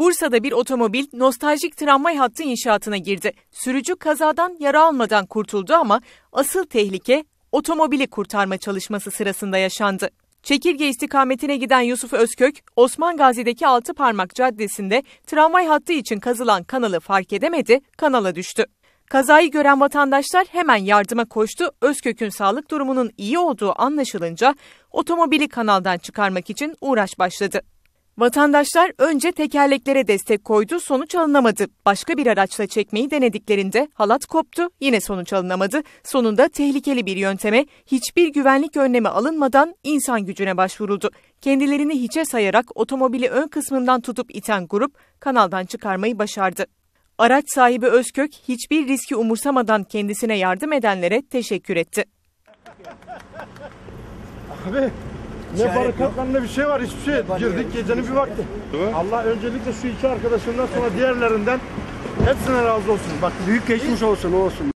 Bursa'da bir otomobil nostaljik tramvay hattı inşaatına girdi. Sürücü kazadan yara almadan kurtuldu ama asıl tehlike otomobili kurtarma çalışması sırasında yaşandı. Çekirge istikametine giden Yusuf Özkök, Osman Gazi'deki Altı Parmak Caddesi'nde tramvay hattı için kazılan kanalı fark edemedi, kanala düştü. Kazayı gören vatandaşlar hemen yardıma koştu. Özkök'ün sağlık durumunun iyi olduğu anlaşılınca otomobili kanaldan çıkarmak için uğraş başladı. Vatandaşlar önce tekerleklere destek koydu, sonuç alınamadı. Başka bir araçla çekmeyi denediklerinde halat koptu, yine sonuç alınamadı. Sonunda tehlikeli bir yönteme, hiçbir güvenlik önlemi alınmadan insan gücüne başvuruldu. Kendilerini hiçe sayarak otomobili ön kısmından tutup iten grup kanaldan çıkarmayı başardı. Araç sahibi Özkök hiçbir riski umursamadan kendisine yardım edenlere teşekkür etti. Abi ne barikatlar ne bir şey var hiçbir şey. Girdik gecenin bir vakti. Allah öncelikle şu iki arkadaşımdan sonra diğerlerinden hepsine razı olsun. Bak Büyük geçmiş olsun olsun.